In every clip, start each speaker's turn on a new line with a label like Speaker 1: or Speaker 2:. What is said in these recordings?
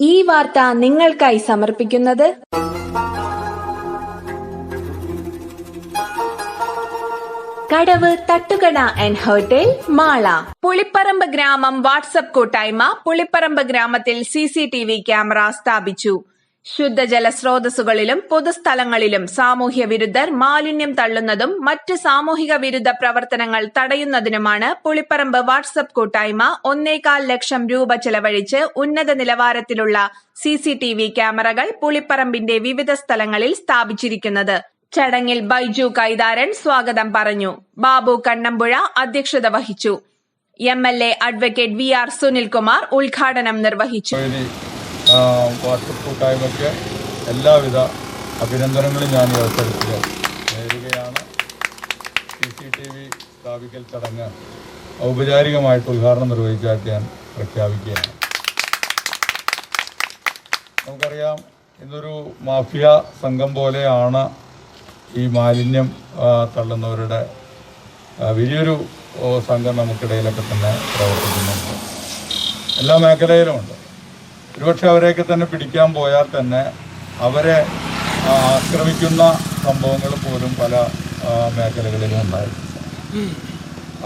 Speaker 1: ഈ വാർത്ത നിങ്ങൾക്കായി സമർപ്പിക്കുന്നത് കടവ് തട്ടുകട ആൻഡ് ഹോട്ടൽ മാള. പുളിപ്പറമ്പ് ഗ്രാമം വാട്സപ്പ് കൂട്ടായ്മ പുളിപ്പറമ്പ് ഗ്രാമത്തിൽ C C T V camera സ്ഥാപിച്ചു. ശുദ്ധജല സ്രോതസ്സുകളിലും പൊതുസ്ഥലങ്ങളിലും സാമൂഹ്യ വിരുദ്ധർ മാലിന്യം തള്ളുന്നതും മറ്റ് സാമൂഹിക വിരുദ്ധ പ്രവർത്തനങ്ങൾ തടയുന്നതിനുമാണ് പുളിപ്പറമ്പ് വാട്സപ്പ് കൂട്ടായ്മ ഒന്നേകാൽ ലക്ഷം രൂപ ചെലവഴിച്ച് ഉന്നത നിലവാരത്തിലുള്ള സി സി ടി വി ക്യാമറകൾ പുളിപ്പറമ്പിന്റെ വിവിധ സ്ഥലങ്ങളിൽ സ്ഥാപിച്ചിരിക്കുന്നത്. ചടങ്ങിൽ ബൈജു കൈതാരൻ സ്വാഗതം പറഞ്ഞു. ബാബു കണ്ണമ്പുഴ അധ്യക്ഷത വഹിച്ചു. M L A advocate V R Sunilkumar ഉദ്ഘാടനം നിർവഹിച്ചു.
Speaker 2: വാട്സപ്പ് കൂട്ടായ്മയ്ക്ക് എല്ലാവിധ അഭിനന്ദനങ്ങളും ഞാൻ അവസരത്തിൽ നേരുകയാണ്. സി സി ടി വി സ്ഥാപിക്കൽ ചടങ്ങ് ഔപചാരികമായിട്ട് ഉദ്ഘാടനം നിർവഹിച്ചായിട്ട് ഞാൻ പ്രഖ്യാപിക്കുകയാണ്. നമുക്കറിയാം ഇന്നൊരു മാഫിയ സംഘം പോലെയാണ് ഈ മാലിന്യം തള്ളുന്നവരുടെ വലിയൊരു സംഘം നമുക്കിടയിലൊക്കെ തന്നെ പ്രവർത്തിക്കുന്നുണ്ട്. എല്ലാ മേഖലയിലുമുണ്ട്. ഒരുപക്ഷെ അവരെയൊക്കെ തന്നെ പിടിക്കാൻ പോയാൽ തന്നെ അവരെ ആക്രമിക്കുന്ന സംഭവങ്ങൾ പോലും പല മേഖലകളിലും ഉണ്ടായി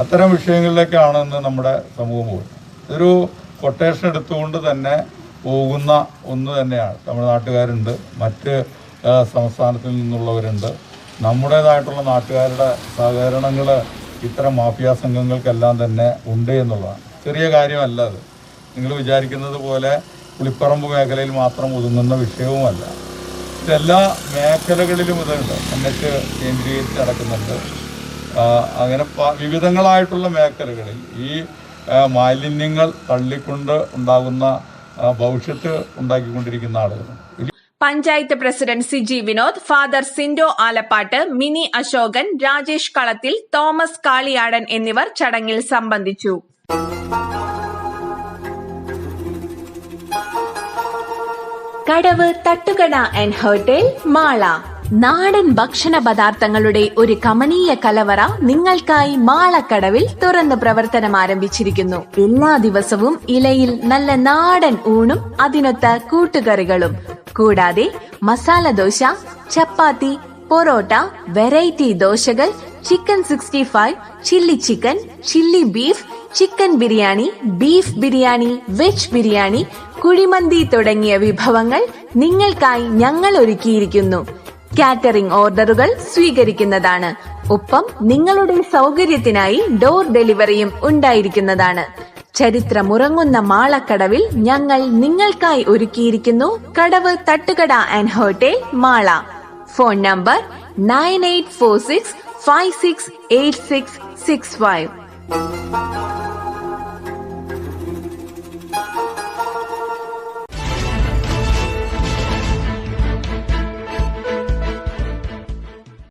Speaker 2: അത്തരം വിഷയങ്ങളിലേക്കാണ് ഇന്ന് നമ്മുടെ സമൂഹം പോകുന്നത് ഇതൊരു കൊട്ടേഷൻ എടുത്തുകൊണ്ട് തന്നെ പോകുന്ന ഒന്ന് തന്നെയാണ്. തമിഴ്നാട്ടുകാരുണ്ട് മറ്റ് സംസ്ഥാനത്തിൽ നിന്നുള്ളവരുണ്ട്. നമ്മുടേതായിട്ടുള്ള നാട്ടുകാരുടെ സഹകരണങ്ങൾ ഇത്തരം മാഫിയ സംഘങ്ങൾക്കെല്ലാം തന്നെ ഉണ്ട് എന്നുള്ളതാണ്. ചെറിയ കാര്യമല്ല അത്. നിങ്ങൾ വിചാരിക്കുന്നത് പോലെ പുളിപ്പറമ്പ് മേഖലയിൽ മാത്രം ഒതുങ്ങുന്ന വിഷയവുമല്ല. ഇതെല്ലാ മേഖലകളിലും ഇതുണ്ട്. എന്നിട്ട് കേന്ദ്രീകരിച്ച് നടക്കുന്നുണ്ട്. അങ്ങനെ വിവിധങ്ങളായിട്ടുള്ള മേഖലകളിൽ ഈ മാലിന്യങ്ങൾ തള്ളിക്കൊണ്ട് ഉണ്ടാകുന്ന ഭവിഷ്യത്ത് ഉണ്ടാക്കിക്കൊണ്ടിരിക്കുന്ന ആളുകൾ
Speaker 1: panchayat president Siji Vinod father Sindo Alappatt Mini Ashokan Rajesh Kalathil Thomas Kaliyadan എന്നിവർ ചടങ്ങിൽ സംബന്ധിച്ചു. കടവ് തട്ടുകട ആൻഡ് ഹോട്ടൽ മാള. നാടൻ ഭക്ഷണ പദാർത്ഥങ്ങളുടെ ഒരു കമനീയ കലവറ നിങ്ങൾക്കായി മാളക്കടവിൽ തുറന്ന് പ്രവർത്തനം ആരംഭിച്ചിരിക്കുന്നു. എല്ലാ ദിവസവും ഇലയിൽ നല്ല നാടൻ ഊണും അതിനൊത്ത കൂട്ടുകറികളും. കൂടാതെ masala dosa chapati parotta variety ദോശകൾ chicken sixty five chilli chicken chilli beef chicken biryani beef biryani veg biryani kuzhimanthi തുടങ്ങിയ വിഭവങ്ങൾ നിങ്ങൾക്കായി ഞങ്ങൾ ഒരുക്കിയിരിക്കുന്നു. കാറ്ററിംഗ് ഓർഡറുകൾ സ്വീകരിക്കുന്നതാണ്. ഒപ്പം നിങ്ങളുടെ സൗകര്യത്തിനായി ഡോർ ഡെലിവറിയും ഉണ്ടായിരിക്കുന്നതാണ്. ചരിത്രമുറങ്ങുന്ന മാളക്കടവിൽ ഞങ്ങൾ നിങ്ങൾക്കായി ഒരുക്കിയിരിക്കുന്നു Kadavu Thattukada and hotel Mala. Phone number nine eight four six five six eight six six five. Música